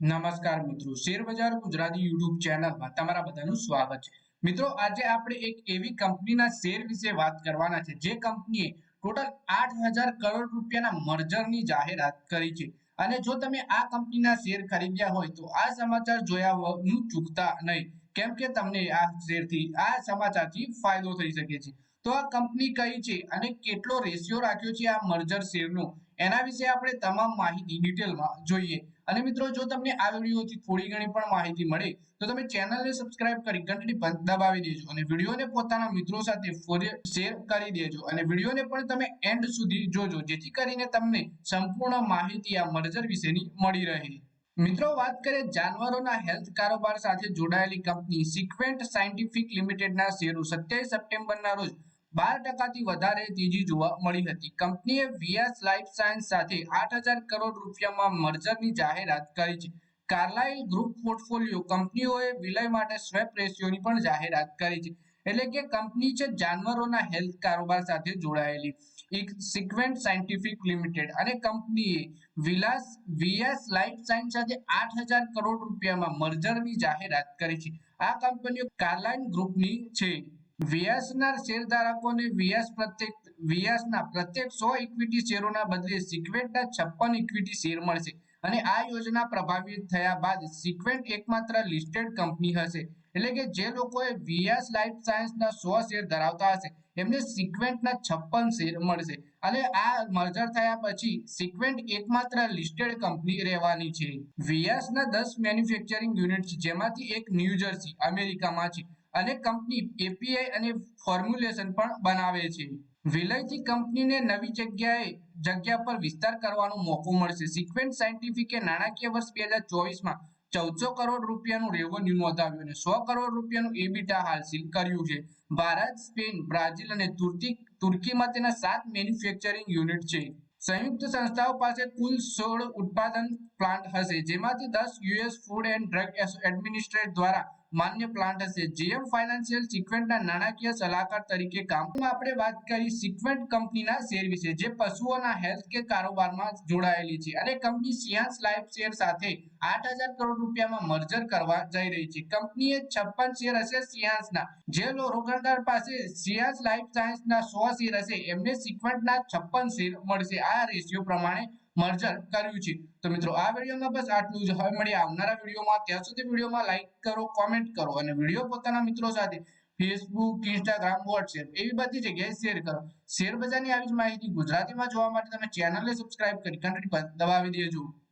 નમસ્કાર મિત્રો શેરબજાર ગુજરાતી યુટ્યુબ ચેનલમાં તમારા બધાનું સ્વાગત છે. મિત્રો, આજે આપણે એક એવી કંપનીના શેર વિશે વાત કરવાના છે. જે કંપનીએ ટોટલ આઠ હજાર કરોડ રૂપિયાના મર્જરની જાહેરાત કરી છે. અને જો તમે આ કંપનીના શેર ખરીદ્યા હોય તો આ સમાચાર જોયા નું ચૂકતા નહીં. કેમ કે તમને આ શેરથી, આ સમાચારથી ફાયદો થઈ શકે છે. તો આ કંપની કઈ છે અને કેટલો રેશિયો રાખ્યો છે આ મર્જર શેરનો એના વિશે આપણે તમામ માહિતી ડિટેલમાં જોઈએ. અને મિત્રો, જો તમને આ વિડીયોથી થોડી ઘણી પણ માહિતી મળે, તો તમે ચેનલને સબસ્ક્રાઇબ કરી ઘંટડી દબાવી દેજો અને વિડીયોને પોતાના મિત્રો સાથે શેર કરી દેજો. અને વિડીયોને પણ તમે એન્ડ સુધી જોજો, જેથી કરીને તમને સંપૂર્ણ માહિતી આ મર્જર વિશેની મળી રહે. મિત્રો, વાત કરીએ જાનવરોના હેલ્થ કારોબાર સાથે જોડાયેલી કંપની સિક્વેન્ટ સાયન્ટિફિક લિમિટેડના શેરો. સત્યાવીસ સપ્ટેમ્બરના રોજ બાર ટકાથી વધારે તેજી જોવા મળી હતી. કંપનીએ વીએસ લાઈફ સાયન્સ સાથે આઠ હજાર કરોડ રૂપિયામાં મર્જરની જાહેરાત કરી છે. કાર્લાઇલ ગ્રુપ પોર્ટફોલિયો કંપનીઓએ વિલય માટે સ્વેપ રેશિયોની પણ જાહેરાત કરી છે. એટલે કે કંપની છે જાનવરોના હેલ્થ કારોબાર સાથે જોડાયેલી. એક સિક્વેન્ટ સાયન્ટિફિક લિમિટેડ અને કંપનીએ વિલાસ વીએસ લાઈફ સાયન્સ સાથે આઠ હજાર કરોડ રૂપિયામાં મર્જરની જાહેરાત કરી છે. આ કંપનીઓ કાર્લાઇન ગ્રુપની છે. વીએસના શેરધારકોને વીએસ પ્રત્યેક વીએસના પ્રત્યેક સો ઇક્વિટી શેરોના બદલે સિક્વેન્ટના છપ્પન ઇક્વિટી શેર મળશે. અને આ યોજના પ્રભાવિત થયા બાદ સિક્વેન્ટ એકમાત્ર લિસ્ટેડ કંપની હશે. એટલે કે જે લોકોએ વીએસ લાઈફ સાયન્સના સો શેર ધરાવતા હશે, એમને સિક્વેન્ટના છપ્પન શેર મળશે. અને આ મર્જર થયા પછી સિક્વેન્ટ એકમાત્ર લિસ્ટેડ કંપની રહેવાની છે. વીએસના દસ મેન્યુફેક્ચરિંગ યુનિટ છે જેમાંથી એક ન્યૂજર્સી અમેરિકામાં છે. અને કંપની એપીઆઈ અને ફોર્મ્યુલેશન પણ બનાવે છે. વિલયથી કંપનીને નવી જગ્યાએ, જગ્યા પર વિસ્તાર કરવાનો મોકો મળશે. સિક્વેન્ટ સાયન્ટિફિકે નાણાકીય વર્ષ બે હજાર ચોવીસમાં ચૌદસો કરોડ રૂપિયાનું રેવન્યુ નોંધાવ્યું અને સો કરોડ રૂપિયાનું એબીટા હાંસિલ કર્યું છે. ભારત, સ્પેન, બ્રાઝિલ અને તુર્કી, તુર્કીમાં તેના સાત મેન્યુફેક્ચરિંગ યુનિટ છે. સંયુક્ત સંસ્થાઓ પાસે કુલ સોળ ઉત્પાદન પ્લાન્ટ હશે, જેમાંથી દસ US food and drug administration દ્વારા માન્ય પ્લાન્ટ હશે. જેએમ ફાઇનાન્શિયલ સિક્વેન્ટના નાણાકીય સલાહકાર તરીકે કામ આપણે વાત કરી સિક્વેન્ટ કંપનીના શેર વિશે, જે પશુઓના હેલ્થ કે કારોબારમાં જોડાયેલી છે. અને કંપની સિયાન્સ લાઈફ શેર સાથે આઠ હજાર કરોડ રૂપિયામાં મર્જર કરવા જઈ રહી છે. કંપનીએ છપ્પન શેર હશે સિયાન્સના જે રોકાણકાર પાસે સિયાન્સ લાઈફ સાયન્સના સો શેર હશે. એમને સિક્વેન્ટના છપ્પન શેર મળશે. આ રેશિયો પ્રમાણે મર્જર કર્યું છે. તો મિત્રો, આ વિડીયોમાં બસ આટલું જ. હવે મળીએ આવનારા વિડીયોમાં. ત્યાં સુધી વિડીયોમાં લાઈક કરો કોમેન્ટ કરો અને વીડિયો પોતાના મિત્રો સાથે ફેસબુક ઇન્સ્ટાગ્રામ વોટ્સએપ એવી બધી જગ્યાએ શેર કરો. શેર બજારની આવી જ માહિતી ગુજરાતીમાં જોવા માટે તમે ચેનલને સબસ્ક્રાઇબ કરી ઘંટડી દબાવી દેજો.